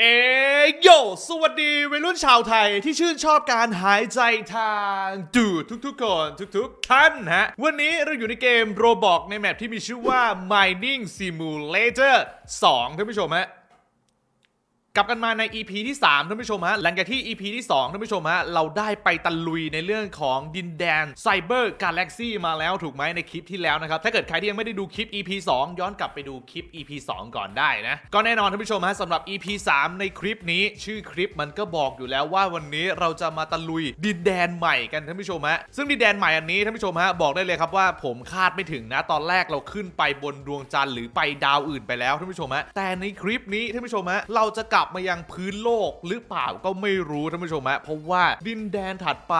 เอโย สวัสดีวัยรุ่นชาวไทยที่ชื่นชอบการหายใจทางดูดทุกๆคนทุกๆท่านฮะ วันนี้เราอยู่ในเกมโรบอกในแมปที่มีชื่อว่า Mining Simulator 2ท่านผู้ชมฮะ กลับกันมาใน EP ที่ 3ท่านผู้ชมฮะหลังจากที่ EP ที่ 2ท่านผู้ชมฮะเราได้ไปตะลุยในเรื่องของดินแดนไซเบอร์กาแล็กซี่มาแล้วถูกไหมในคลิปที่แล้วนะครับถ้าเกิดใครที่ยังไม่ได้ดูคลิป EP 2 ย้อนกลับไปดูคลิป EP 2 ก่อนได้นะ ก็แน่นอนท่านผู้ชมฮะสำหรับ EP 3 ในคลิปนี้ชื่อคลิปมันก็บอกอยู่แล้วว่าวันนี้เราจะมาตะลุยดินแดนใหม่กันท่านผู้ชมฮะซึ่งดินแดนใหม่อันนี้ท่านผู้ชมฮะบอกได้เลยครับว่าผมคาดไม่ถึงนะตอนแรกเราขึ้นไปบนดวงจันทร์หรือไปดาวอื่นไปแล้วท่านผู้ชมฮะแต่ในคลิปนี้ท่านผู้ชมฮะเราจะกลับมายังพื้นโลกหรือเปล่าก็ไม่รู้ท่านผู้ชมฮะเพราะว่าดินแดนถัดไป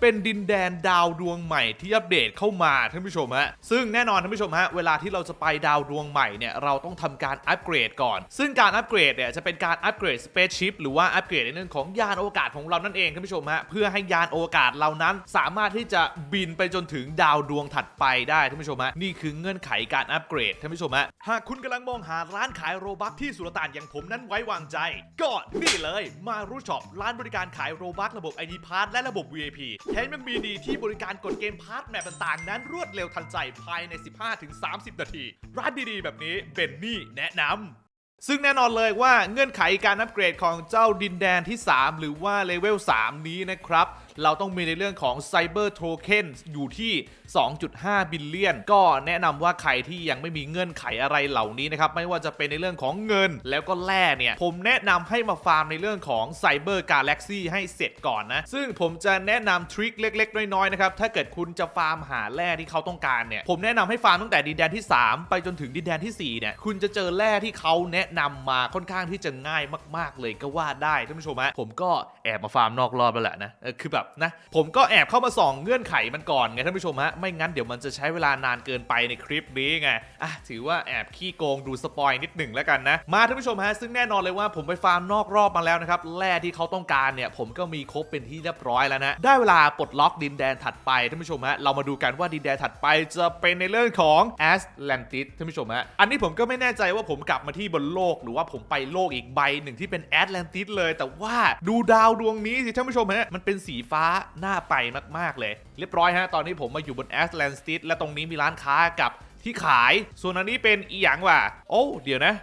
เป็นดินแดนดาวดวงใหม่ที่อัปเดตเข้ามาท่านผู้ชมฮะซึ่งแน่นอนท่านผู้ชมฮะเวลาที่เราจะไปดาวดวงใหม่เนี่ยเราต้องทำการอัปเกรดก่อน ซึ่งการอัปเกรดเนี่ยจะเป็นการอัปเกรดสเปซชิพหรือว่าอัปเกรดในเรื่องของยานอวกาศของเรานั่นเองท่านผู้ชมฮะเพื่อให้ยานอวกาศเรานั้น สามารถที่จะบินไปจนถึงดาวดวงถัดไปได้ท่านผู้ชมฮะนี่คือเงื่อนไขการอัปเกรดท่านผู้ชมฮะหากคุณกำลังมองหาร้านขายโรบัคที่สุลต่านอย่างผมนั้นไว้วางใจก็นี่เลยมารู้ช็อปร้านบริการขายโรบัคระบบ ID p a s s และระบบ VIP แถมยังมีดีที่บริการกดเกมพาร์ทแมปต่างๆ นั้นรวดเร็วทันใจภายใน 15-30 นาที ร้านดีๆ แบบนี้เบนนี่แนะนำซึ่งแน่นอนเลยว่าเงื่อนไขการอัปเกรดของเจ้าดินแดนที่ 3 หรือว่าเลเวล 3 นี้นะครับ เราต้องมีในเรื่องของไซเบอร์โทเค็นอยู่ที่ 2.5 บิลเลียน ก็แนะนำว่าใครที่ยังไม่มีเงื่อนไขอะไรเหล่านี้นะครับ ไม่ว่าจะเป็นในเรื่องของเงินแล้วก็แร่เนี่ย ผมแนะนำให้มาฟาร์มในเรื่องของไซเบอร์กาแล็กซี่ให้เสร็จก่อนนะ ซึ่งผมจะแนะนำทริคเล็ก ๆ น้อยๆนะครับ ถ้าเกิดคุณจะฟาร์มหาแร่ที่เขาต้องการเนี่ย ผมแนะนำให้ฟาร์มตั้งแต่ดินแดนที่ 3 ไปจนถึงดินแดนทีสี่4 เนี่ย คุณจะเจอแร่ที่เขาแนะนำมาค่อนข้างที่จะง่ายมาก ๆ เลยก็ว่าได้ท่านผู้ชมฮะผมก็แอบมาฟาร์มนอกรอบแล้วแหละนะเออคือแบบนะผมก็แอบเข้ามาส่องเงื่อนไขมันก่อนไงท่านผู้ชมฮะไม่งั้นเดี๋ยวมันจะใช้เวลานานเกินไปในคลิปนี้ไงอะถือว่าแอบขี้โกงดูสปอยนิดหนึ่งแล้วกันนะมาท่านผู้ชมฮะซึ่งแน่นอนเลยว่าผมไปฟาร์มนอกรอบมาแล้วนะครับแร่ที่เขาต้องการเนี่ยผมก็มีครบเป็นที่เรียบร้อยแล้วนะได้เวลาปลดล็อกดินแดนถัดไปท่านผู้ชมฮะเรามาดูกันว่าดินแดนถัดไปจะเป็นในเรื่องของแอสแลนติสท่านผู้ชมฮะอันนี้ผมก็ไม่แน่ใจว่าผมกลับมาที่บนโลก หรือว่าผมไปโลกอีกใบหนึ่งที่เป็นแอตแลนติสเลย แต่ว่าดูดาวดวงนี้สิท่านผู้ชมฮะมันเป็นสีฟ้าน่าไปมากๆเลย เรียบร้อยฮะ ตอนนี้ผมมาอยู่บนแอสแลนสติสและตรงนี้มีร้านค้ากับที่ขาย ส่วนอันนี้เป็นอีหยังว่ะ โอ้ เดี๋ยวนะ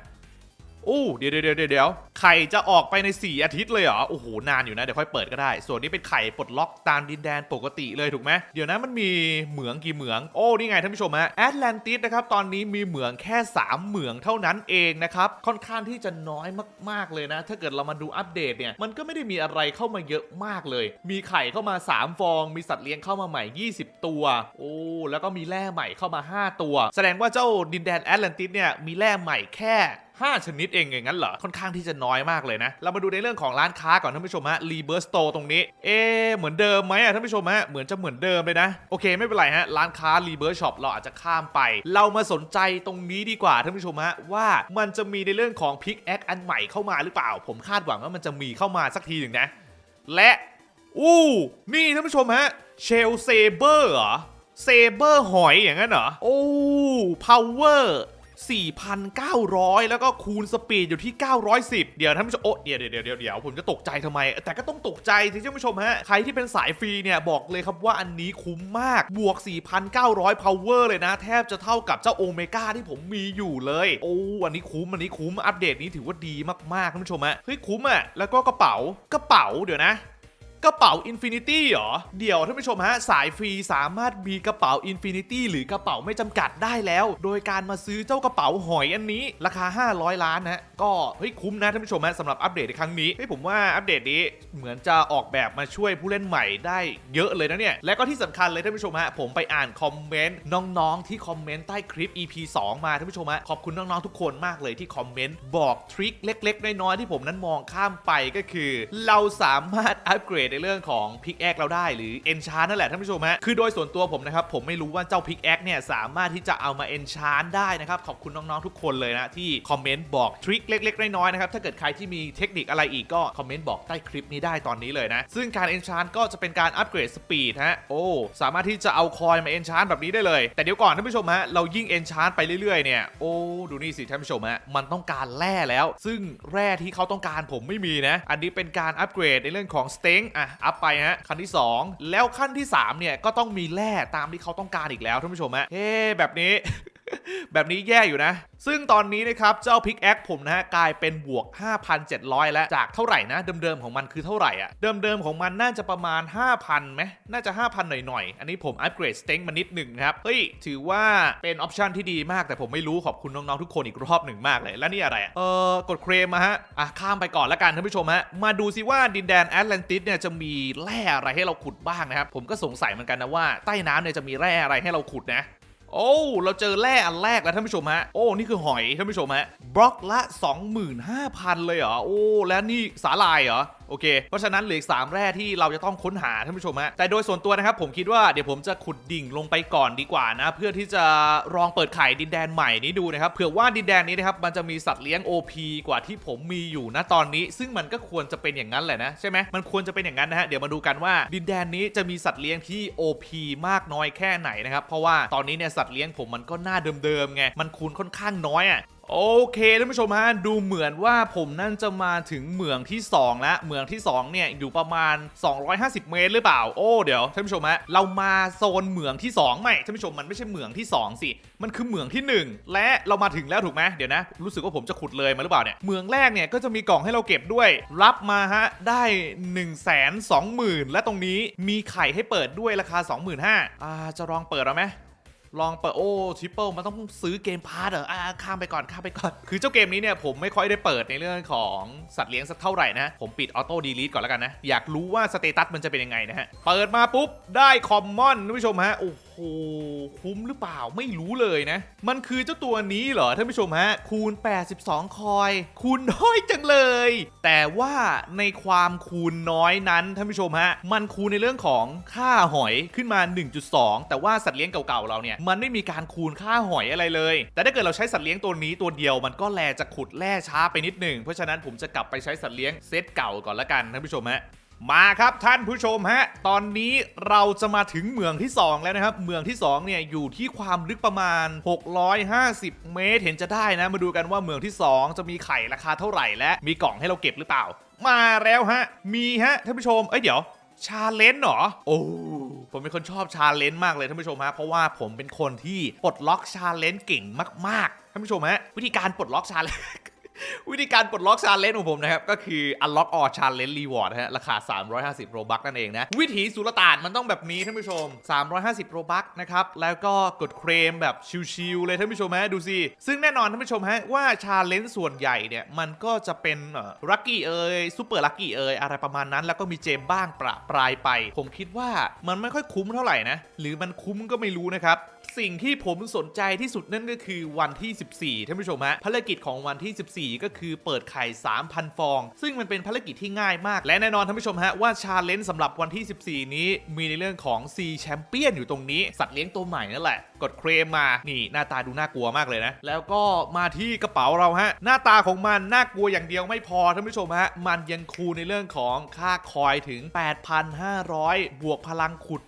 อ้เดี๋ยวเดี๋ยวเดี๋ยวเดี๋ยวไข่จะออกไปใน 4 อาทิตย์เลยเหรอ โอ้โห นานอยู่นะ เดี๋ยวค่อยเปิดก็ได้ ส่วนนี้เป็นไข่ปลดล็อกตามดินแดนปกติเลยถูกไหมเดี๋ยวนะมันมีเหมืองกี่เหมือง โอ้ นี่ไงท่านผู้ชมฮะแอตแลนติสนะครับ ตอนนี้มีเหมืองแค่ 3 เหมืองเท่านั้นเองนะครับ ค่อนข้างที่จะน้อยมากๆเลยนะ ถ้าเกิดเรามาดูอัปเดตเนี่ย มันก็ไม่ได้มีอะไรเข้ามาเยอะมากเลย มีไข่เข้ามา 3 ฟอง มีสัตว์เลี้ยงเข้ามาใหม่ 20 ตัว โอ้ แล้วก็มีแร่ใหม่เข้ามา 5 ตัว แสดงว่าเจ้าดินแดนแอตแลนติสเนี่ยมีแร่ใหม่แค่ 5 ชนิดเองอย่างนั้นเหรอ ค่อนข้างที่จะน้อยมากเลยนะ เรามาดูในเรื่องของร้านค้าก่อนท่านผู้ชมฮะรีเบิร์สโตตรงนี้ เอ๊เหมือนเดิมไหมอะท่านผู้ชมฮะ เหมือนจะเหมือนเดิมเลยนะ โอเคไม่เป็นไรฮะ ร้านค้ารีเบิร์สช็อปเราอาจจะข้ามไป เรามาสนใจตรงนี้ดีกว่าท่านผู้ชมฮะว่ามันจะมีในเรื่องของพิกแอคอันใหม่เข้ามาหรือเปล่า ผมคาดหวังว่ามันจะมีเข้ามาสักทีหนึ่งนะ และอู้นี่ท่านผู้ชมฮะเชลเซเบอร์เหรอเซเบอร์หอยอย่างนั้นเหรอ โอ้พาวเวอร์ 4,900 แล้วก็คูณสปีดอยู่ที่ 910 เดี๋ยวท่านผู้ชมโอ้เดี๋ยวเดี๋ยวเดี๋ยวเดี๋ยวผมจะตกใจทำไม แต่ก็ต้องตกใจสิท่านผู้ชมฮะ ใครที่เป็นสายฟรีเนี่ย บอกเลยครับว่าอันนี้คุ้มมาก บวก 4,900 power เลยนะ แทบจะเท่ากับเจ้าโอเมก้าที่ผมมีอยู่เลย โอ้ อันนี้คุ้ม อันนี้คุ้ม อัปเดตนี้ถือว่าดีมากๆท่านผู้ชมฮะ เฮ้ยคุ้มอะ แล้วก็กระเป๋า กระเป๋า เดี๋ยวนะ กระเป๋า Infinity เหรอ เดี๋ยวท่านผู้ชมฮะ สายฟรีสามารถมีกระเป๋า Infinity หรือกระเป๋าไม่จำกัดได้แล้ว โดยการมาซื้อเจ้ากระเป๋าหอยอันนี้ ราคา 500 ล้านนะก็เฮ้ยคุ้มนะท่านผู้ชมฮะสำหรับอัปเดตในครั้งนี้เฮ้ยผมว่าอัปเดตนี้เหมือนจะออกแบบมาช่วยผู้เล่นใหม่ได้เยอะเลยนะเนี่ย และก็ที่สำคัญเลยท่านผู้ชมฮะผมไปอ่านคอมเมนต์น้องๆ ที่คอมเมนต์ใต้คลิป EP 2 มาท่านผู้ชมฮะขอบคุณน้องๆทุกคนมากเลยที่คอมเมนต์บอกทริคเล็ก ๆ น้อยๆที่ผมนั้นมองข้ามไปก็คือ เราสามารถอัปเกรดดในเรื่องของพิกแอคเราได้หรือเอนชานนั่นแหละท่านผู้ชมฮะคือโดยส่วนตัวผมนะครับผมไม่รู้ว่าเจ้าพิกแอคเนี่ยสามารถที่จะเอามาเอนชานได้นะครับขอบคุณน้องๆทุกคนเลยนะที่คอมเมนต์บอกทริคเล็กๆน้อยๆนะครับถ้าเกิดใครที่มีเทคนิคอะไรอีกก็คอมเมนต์บอกใต้คลิปนี้ได้ตอนนี้เลยนะซึ่งการเอนชานก็จะเป็นการอัปเกรดสปีดฮะโอ้สามารถที่จะเอาคอยมาเอนชานแบบนี้ได้เลย แต่เดี๋ยวก่อนท่านผู้ชมฮะเรายิ่งเอนชานไปเรื่อยๆเนี่ยโอ้ดูนี่สิท่านผู้ชมฮะมันต้องการแร่แล้ว ซึ่งแร่ที่เขาต้องการผมไม่มีนะ อันนี้เป็นการอัปเกรดในเรื่องของสเต็งอะอัพไปฮะขั้นที่ 2 แล้วขั้นที่3เนี่ยก็ต้องมีแร่ตามที่เขาต้องการอีกแล้วท่านผู้ชมฮะเฮ้แบบนี้ แบบนี้แย่อยู่นะ ซึ่งตอนนี้นะครับ เจ้าพิกแอคผมนะฮะกลายเป็นบวก 5,700 แล้ว จากเท่าไหร่นะ เดิมๆของมันคือเท่าไหร่อะเดิมๆของมันน่าจะประมาณ 5,000ไหมน่าจะ 5,000 หน่อยๆ อันนี้ผมอัปเกรดสเต็งมานิดหนึ่งนะครับ เฮ้ย ถือว่าเป็นออปชันที่ดีมากแต่ผมไม่รู้ขอบคุณน้องๆทุกคนอีกรอบหนึ่งมากเลย แล้วนี่อะไรอะเออกดเครมมาฮะอะข้ามไปก่อนล้วกันท่านผู้ชมฮะมาดูซิว่าดินแดนแอตแลนติสเนี่ยจะมีแร่อะไรให้เราขุดบ้างนะครับผมก็สงสัยเหมือนกันนะว่าใต้น้ำเนี่ยจะมีแร่อะไรให้เราขุดนะ โอ้ เราเจอแร่อันแรกแล้วท่านผู้ชมฮะ โอ้ นี่คือหอยท่านผู้ชมฮะ บล็อกละ 25,000 เลยเหรอ โอ้ แล้วนี่สาลายเหรอ โอเค เพราะฉะนั้นเหลืออีกสามแร่ที่เราจะต้องค้นหาท่านผู้ชมฮะแต่โดยส่วนตัวนะครับผมคิดว่าเดี๋ยวผมจะขุดดิ่งลงไปก่อนดีกว่านะเพื่อที่จะลองเปิดไข่ดินแดนใหม่นี้ดูนะครับเผื่อว่าดินแดนนี้นะครับมันจะมีสัตว์เลี้ยง OP กว่าที่ผมมีอยู่นะตอนนี้ ซึ่งมันก็ควรจะเป็นอย่างนั้นแหละนะใช่ไหมมันควรจะเป็นอย่างนั้นนะฮะเดี๋ยวมาดูกันว่าดินแดนนี้จะมีสัตว์เลี้ยงที่ OP มากน้อยแค่ไหนนะครับเพราะว่าตอนนี้เนี่ยสัตว์เลี้ยงผมมันก็หน้าเดิมๆไงมันคูณค่อนข้างน้อยอะ โอเคท่านผู้ชมฮะดูเหมือนว่าผมนั่นจะมาถึงเหมืองที่ 2 แล้วเหมืองที่ 2 เนี่ยอยู่ประมาณ 250 เมตรหรือเปล่า โอ้เดี๋ยวท่านผู้ชมฮะเรามาโซนเหมืองที่ 2 ไม่ท่านผู้ชมมันไม่ใช่เหมืองที่ 2 สิ มันคือเหมืองที่ 1 และเรามาถึงแล้วถูกไหมเดี๋ยวนะ รู้สึกว่าผมจะขุดเลยมาหรือเปล่าเนี่ยเหมืองแรกเนี่ยก็จะมีกล่องให้เราเก็บด้วย รับมาฮะได้ 1 2 0 0 0 0 และตรงนี้มีไข่ให้เปิดด้วยราคา 25,000อ่าจะลองเปิดเอาไหม ลองเปิดโอ้ทริปเปิลมันต้องซื้อเกมพาร์ทเหรออ่าข้ามไปก่อนข้ามไปก่อน คือเจ้าเกมนี้เนี่ยผมไม่ค่อยได้เปิดในเรื่องของสัตว์เลี้ยงสักเท่าไหร่นะ ผมปิดออโต้ดีลีทก่อนแล้วกันนะ อยากรู้ว่าสเตตัสมันจะเป็นยังไงนะฮะ เปิดมาปุ๊บได้คอมมอนท่านผู้ชมฮะ โอ้โห คุ้มหรือเปล่าไม่รู้เลยนะ มันคือเจ้าตัวนี้เหรอท่านผู้ชมฮะ คูณ 82 คอย คูณน้อยจังเลย แต่ว่าในความคูณน้อยนั้นท่านผู้ชมฮะ มันคูณในเรื่องของค่าหอยขึ้นมา 1.2 แต่ว่าสัตว์เลี้ยงเก่าๆเราเนี่ย มันไม่มีการคูณค่าหอยอะไรเลย แต่ถ้าเกิดเราใช้สัตว์เลี้ยงตัวนี้ตัวเดียวมันก็แลจะขุดแร่ช้าไปนิดหนึ่งเพราะฉะนั้นผมจะกลับไปใช้สัตว์เลี้ยงเซตเก่าก่อนละกันท่านผู้ชมฮะ มาครับท่านผู้ชมฮะ ตอนนี้เราจะมาถึงเมืองที่ 2 แล้วนะครับ เมืองที่2เนี่ยอยู่ที่ความลึกประมาณ 650 เมตรเห็นจะได้นะ มาดูกันว่าเมืองที่ 2 จะมีไข่ราคาเท่าไหร่และมีกล่องให้เราเก็บหรือเปล่า มาแล้วฮะ มีฮะท่านผู้ชม เอ้ยเดี๋ยว ชาเลนจ์เหรอ โอ้ผมเป็นคนชอบชาเลนจ์มากเลยท่านผู้ชมฮะ เพราะว่าผมเป็นคนที่ปลดล็อกชาเลนจ์เก่งมากๆท่านผู้ชมฮะวิธีการปลดล็อกชาเลนจ์ วิธีการปลดล็อกชาเลนจ์ของผมนะครับ ก็คือ unlock all challenge reward ฮะราคา 350 โรบัคนั่นเองนะ วิถีสุลต่านมันต้องแบบนี้ท่านผู้ชม 350 โรบัคนะครับ แล้วก็กดเคลมแบบชิลๆเลยท่านผู้ชมฮะดูสิซึ่งแน่นอนท่านผู้ชมฮะว่าชาเลนจ์ส่วนใหญ่เนี่ย มันก็จะเป็นลัคกี้เอยซูเปอร์ลัคกี้เอยอะไรประมาณนั้น แล้วก็มีเจมบ้างประปรายไป ผมคิดว่ามันไม่ค่อยคุ้มเท่าไหร่นะหรือมันคุ้มก็ไม่รู้นะครับ สิ่งที่ผมสนใจที่สุดนั่นก็คือวันที่ 14ท่านผู้ชมฮะภารกิจของวันที่ 14 ก็คือเปิดไข่ 3,000 ฟอง ซึ่งมันเป็นภารกิจที่ง่ายมาก และแน่นอนท่านผู้ชมฮะว่าชาเลนจ์สำหรับวันที่ 14 นี้มีในเรื่องของ C แชมเปี้ยนอยู่ตรงนี้ สัตว์เลี้ยงตัวใหม่นั่นแหละ กดเคลมมา นี่หน้าตาดูน่ากลัวมากเลยนะ แล้วก็มาที่กระเป๋าเราฮะ หน้าตาของมันน่ากลัวอย่างเดียวไม่พอท่านผู้ชมฮะ มันยังคูณในเรื่องของค่าคอยถึง 8,500 บวกพลังขุด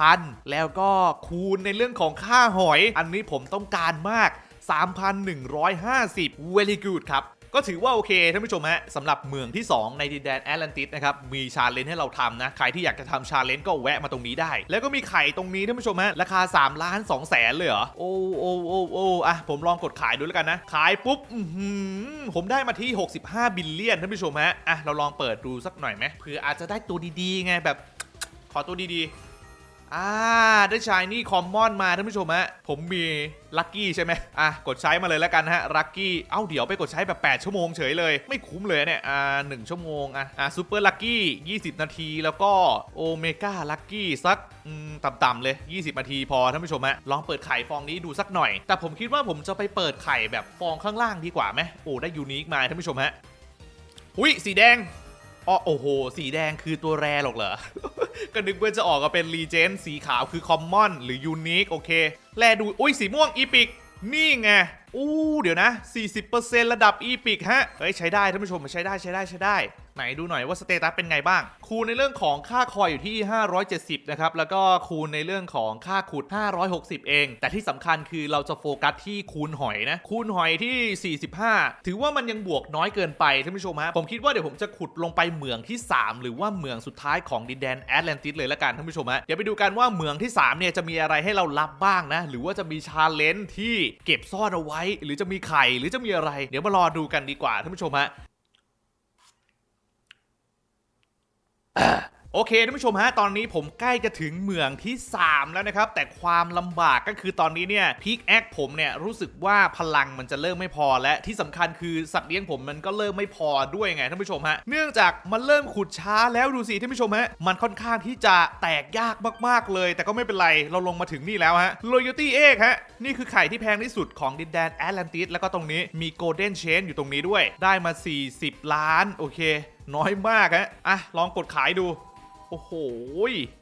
8,000 แล้วก็คูณในเรื่องของค่าหอย อันนี้ผมต้องการมาก 3,150 very good ครับ ก็ถือว่าโอเคท่านผู้ชมฮะสำหรับเมืองที่ 2 ในดินแดนแอตแลนติสนะครับ มีชาเลนจ์ให้เราทำนะ ใครที่อยากจะทำชาเลนจ์ก็แวะมาตรงนี้ได้ แล้วก็มีไข่ตรงนี้ท่านผู้ชมฮะราคา 3 ล้าน2แสนเลยเหรอ โอ้โอ้โอ้โอ้อะผมลองกดขายดูแล้วกันนะ ขายปุ๊บผมได้มาที่ 65 บิลเลียนท่านผู้ชมฮะอะเราลองเปิดดูสักหน่อยไหมเผื่ออาจจะได้ตัวดีๆไงแบบขอตัวดีๆ อ่า ได้ชายนี่คอมมอนมาท่านผู้ชมฮะ ผมมีลัคกี้ใช่ไหมอะ กดใช้มาเลยแล้วกันฮะ ลัคกี้ เอ้า เดี๋ยวไปกดใช้แบบ 8 ชั่วโมงเฉยเลย ไม่คุ้มเลยเนี่ย อ่า1ชั่วโมง อะ อ่าซูเปอร์ลัคกี้ 20 นาที แล้วก็โอเมก้าลัคกี้สักต่ำๆเลย 20 นาทีพอท่านผู้ชมฮะ ลองเปิดไข่ฟองนี้ดูสักหน่อย แต่ผมคิดว่าผมจะไปเปิดไข่แบบฟองข้างล่างดีกว่าไหมโอ้ ได้ยูนิคมาท่านผู้ชมฮะ อุ้ย สีแดง อ๋อโอ้โห สีแดงคือตัวแรหรอกเหรอ ก็นึกว่าจะออกมาเป็นรีเจนสีขาวคือคอมมอนหรือยูนิคโอเค แลดูอุ้ยสีม่วงอีพิก นี่ไง อู้ เดี๋ยวนะ 40%ระดับอีพิกฮะ เฮ้ย ใช้ได้ท่านผู้ชมใช้ได้ใช้ได้ใช้ได้ ไหนดูหน่อยว่าสเตตัสเป็นไงบ้าง คูณในเรื่องของค่าคอยอยู่ที่ 570 นะครับ แล้วก็คูณในเรื่องของค่าขุด 560 เอง แต่ที่สำคัญคือเราจะโฟกัสที่คูณหอยนะ คูณหอยที่ 45 ถือว่ามันยังบวกน้อยเกินไปท่านผู้ชมฮะ ผมคิดว่าเดี๋ยวผมจะขุดลงไปเหมืองที่ 3 หรือว่าเหมืองสุดท้ายของดินแดนแอตแลนติสเลยละกันท่านผู้ชมฮะ เดี๋ยวไปดูกันว่าเหมืองที่3เนี่ยจะมีอะไรให้เรารับบ้างนะ หรือว่าจะมีชาเลนจ์ที่เก็บซ่อนเอาไว้ หรือจะมีไข่ หรือจะมีอะไร เดี๋ยวมารอดูกันดีกว่าท่านผู้ชมฮะ โอเคท่านผู้ชมฮะตอนนี้ผมใกล้จะถึงเมืองที่ 3 แล้วนะครับ แต่ความลำบากก็คือตอนนี้เนี่ยพิกแอคผมเนี่ยรู้สึกว่าพลังมันจะเริ่มไม่พอและที่สำคัญคือสัตว์เลี้ยงผมมันก็เริ่มไม่พอด้วยไงท่านผู้ชมฮะเนื่องจากมันเริ่มขุดช้าแล้วดูสิท่านผู้ชมฮะมันค่อนข้างที่จะแตกยากมากๆเลย แต่ก็ไม่เป็นไรเราลงมาถึงนี่แล้วฮะ Loyalty Egg ฮะนี่คือไข่ที่แพงที่สุดของดินแดนแอตแลนติสแล้วก็ตรงนี้มี Golden Chain อยู่ตรงนี้ด้วย ได้มา 40 ล้านโอเค น้อยมากฮะอะลองกดขายดู โอ้โห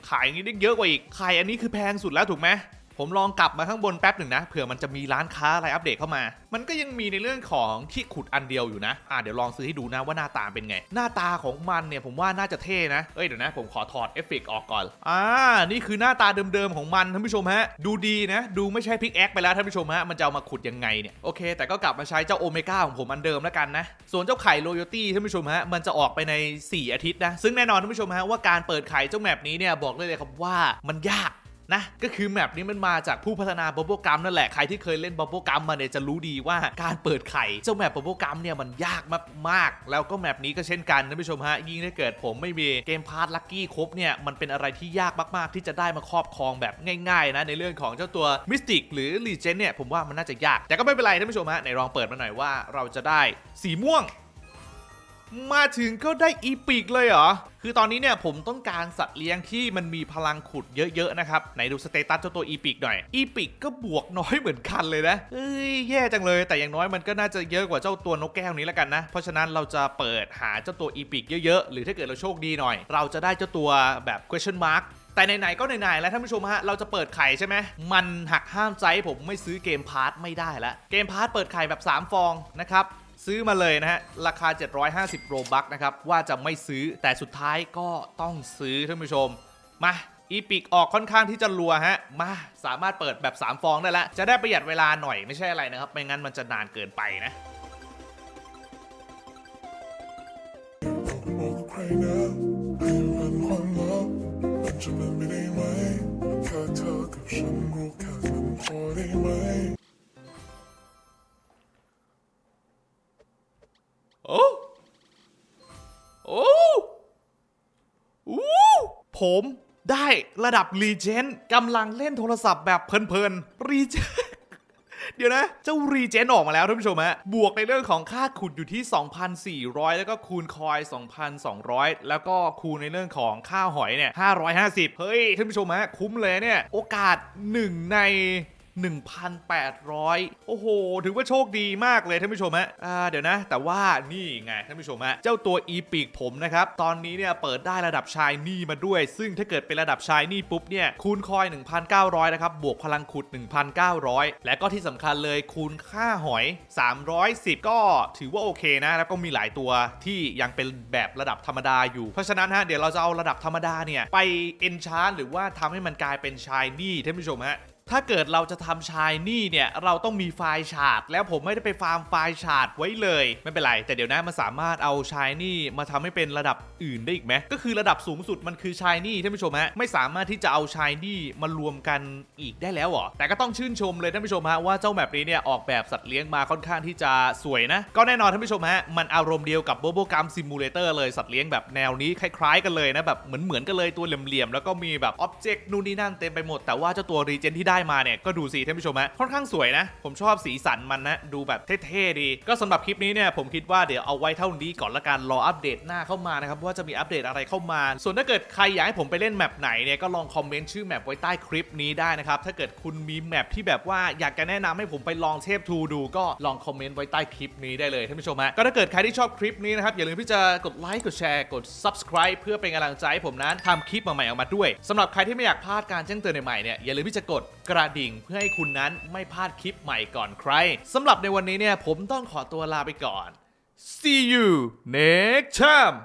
ขายอย่างนี้ได้เยอะกว่าอีก ขายอันนี้คือแพงสุดแล้วถูกไหม ผมลองกลับมาข้างบนแป๊บหนึ่งนะเผื่อมันจะมีร้านค้าอะไรอัปเดตเข้ามา มันก็ยังมีในเรื่องของที่ขุดอันเดียวอยู่นะอ่าเดี๋ยวลองซื้อให้ดูนะว่าหน้าตาเป็นไง หน้าตาของมันเนี่ยผมว่าน่าจะเท่นะเอ้ยเดี๋ยวนะผมขอถอดเอฟเฟกออกก่อนอ่านี่คือหน้าตาเดิมๆของมันท่านผู้ชมฮะดูดีนะ ดูไม่ใช่พิกแอคไปแล้วท่านผู้ชมฮะมันจะเอามาขุดยังไงเนี่ยโอเค แต่ก็กลับมาใช้เจ้าโอเมก้าของผมอันเดิมแล้วกันนะส่วนเจ้าไข่โรโยตี้ท่านผู้ชมฮะมันจะออกไปใน 4 อาทิตย์นะซึ่งแน่นอนท่านผู้ชมฮะว่าการเปิดไข่เจ้าแมปนี้เนี่ยบอกได้เลยครับว่ามันยาก นะก็คือแมปนี้มันมาจากผู้พัฒนาบับเบิลกัมนั่นแหละใครที่เคยเล่นบับเบิลกัมมาเนี่ยจะรู้ดีว่าการเปิดไข่เจ้าแมปบับเบิลกัมเนี่ยมันยากมากๆ แล้วก็แมปนี้ก็เช่นกันท่านผู้ชมฮะยิ่งถ้าเกิดผมไม่มีเกมพาร์ทลัคกี้ครบเนี่ยมันเป็นอะไรที่ยากมากๆ ที่จะได้มาครอบครองแบบง่ายๆนะในเรื่องของเจ้าตัวมิสติกหรือลีเจนเนี่ยผมว่ามันน่าจะยากแต่ก็ไม่เป็นไรท่านผู้ชมฮะไหนลองเปิดมาหน่อยว่าเราจะได้สีม่วง มาถึงก็ได้อีปิกเลยเหรอ คือตอนนี้เนี่ยผมต้องการสัตว์เลี้ยงที่มันมีพลังขุดเยอะๆนะครับไหนดูสเตตัสเจ้าตัวอีปิกหน่อย อีปิกก็บวกน้อยเหมือนกันเลยนะเอ้ยแย่จังเลย แต่อย่างน้อยมันก็น่าจะเยอะกว่าเจ้าตัวนกแก้วนี้แล้วกันนะ เพราะฉะนั้นเราจะเปิดหาเจ้าตัวอีปิกเยอะๆ หรือถ้าเกิดเราโชคดีหน่อย เราจะได้เจ้าตัวแบบ question mark แต่ไหนๆก็ไหนๆแล้วท่านผู้ชมฮะ เราจะเปิดไข่ใช่ไหม มันหักห้ามใจผมไม่ซื้อเกมพาร์ทไม่ได้ล้วเกมพาร์ทเปิดไข่แบบ 3 ฟองนะครับ ซื้อมาเลยนะฮะ ราคา 750 โรบัคนะครับ ว่าจะไม่ซื้อแต่สุดท้ายก็ต้องซื้อท่านผู้ชม มาอีปิกออกค่อนข้างที่จะรัวฮะ มาสามารถเปิดแบบ 3 ฟองได้แล้ว จะได้ประหยัดเวลาหน่อยไม่ใช่อะไรนะครับ ไม่งั้นมันจะนานเกินไปนะบอกใครนะให้มันความลับมันจะเป็นไม่ได้ไหมแค่เธอกับฉันรู้แค่นั้นพอได้ไหม ผมได้ระดับรีเจนกำลังเล่นโทรศัพท์แบบเพลินๆรีเจนเดี๋ยวนะ เจ้ารีเจนออกมาแล้วท่านผู้ชมฮะบวกในเรื่องของค่าขุดอยู่ที่ 2,400 แล้วก็คูณคอย 2,200 แล้วก็คูณในเรื่องของค่าหอยเนี่ย550 เฮ้ยท่านผู้ชมฮะคุ้มเลยเนี่ย โอกาส 1 ใน 1,800 โอ้โห ถือว่าโชคดีมากเลยท่านผู้ชมฮะอ่าเดี๋ยวนะ แต่ว่านี่ไงท่านผู้ชมฮะ เจ้าตัวอีปีกผมนะครับ ตอนนี้เนี่ยเปิดได้ระดับชายนี่มาด้วย ซึ่งถ้าเกิดเป็นระดับชายนี่ปุ๊บเนี่ย คูณคอย 1,900 นะครับ บวกพลังขุด 1,900 และก็ที่สำคัญเลยคูณค่าหอย 310 ก็ถือว่าโอเคนะ แล้วก็มีหลายตัวที่ยังเป็นแบบระดับธรรมดาอยู่ เพราะฉะนั้นฮะ เดี๋ยวเราจะเอาระดับธรรมดาเนี่ยไปเอนชานหรือว่าทำให้มันกลายเป็นชายนี่ท่านผู้ชมฮะ ถ้าเกิดเราจะทำชายนี่เนี่ย เราต้องมีไฟล์ฉาดแล้วผมไม่ได้ไปฟาร์มไฟล์ฉาดไว้เลย ไม่เป็นไร แต่เดี๋ยวนะมันสามารถเอาชายนี่มาทำให้เป็นระดับอื่นได้อีกไหมก็คือระดับสูงสุดมันคือชายนี่ท่านผู้ชมฮะไม่สามารถที่จะเอาชายนี่มารวมกันอีกได้แล้วเหรอแต่ก็ต้องชื่นชมเลยท่านผู้ชมฮะว่าเจ้าแมปนี้เนี่ยออกแบบสัตว์เลี้ยงมาค่อนข้างที่จะสวยนะ ก็แน่นอนท่านผู้ชมฮะมันอารมณ์เดียวกับโบโบกัมซิมูเลเตอร์เลยสัตว์เลี้ยงแบบแนวนี้คล้ายๆกันเลยนะแบบเหมือนเหมือนๆกันเลยตัวเหลี่ยมๆแล้วก็มีแบบอ็อบเจกต์นู่นนี่นั่นเต็มไปหมดแต่ว่าเจ้าตัวรีเจนที่ได้มาเนี่ยก็ดูสิท่านผู้ชมฮะค่อนข้างสวยนะ ผมชอบสีสันมันนะ ดูแบบเท่ๆดี ก็สำหรับคลิปนี้เนี่ยผมคิดว่าเดี๋ยวเอาไว้เท่านี้ก่อนละกันรออัปเดตหน้าเข้ามานะครับว่าจะมีอัปเดตอะไรเข้ามา ส่วนถ้าเกิดใครอยากให้ผมไปเล่นแมปไหนเนี่ยก็ลองคอมเมนต์ชื่อแมปไว้ใต้คลิปนี้ได้นะครับถ้าเกิดคุณมีแมปที่แบบว่าอยากจะแนะนำให้ผมไปลองเทพทูดู ก็ลองคอมเมนต์ไว้ใต้คลิปนี้ได้เลยท่านผู้ชมฮะก็ถ้าเกิดใครที่ชอบคลิปนี้นะครับอย่าลืมที่จะกดไลค์กดแชร์กด subscribe เพื่อเป็นกำลังใจให้ผมนั้นทำคลิปใหม่ๆออกมาด้วยสำหรับใครที่ไม่อยากพลาดการแจ้งเตือนใหม่ๆเนี่ยอย่าลืมที่จะกดกระดิ่งเพื่อให้คุณนั้นไม่พลาดคลิปใหม่ก่อนใครสำหรับในวันนี้เนี่ยผมต้องขอตัวลาไปก่อน see you next time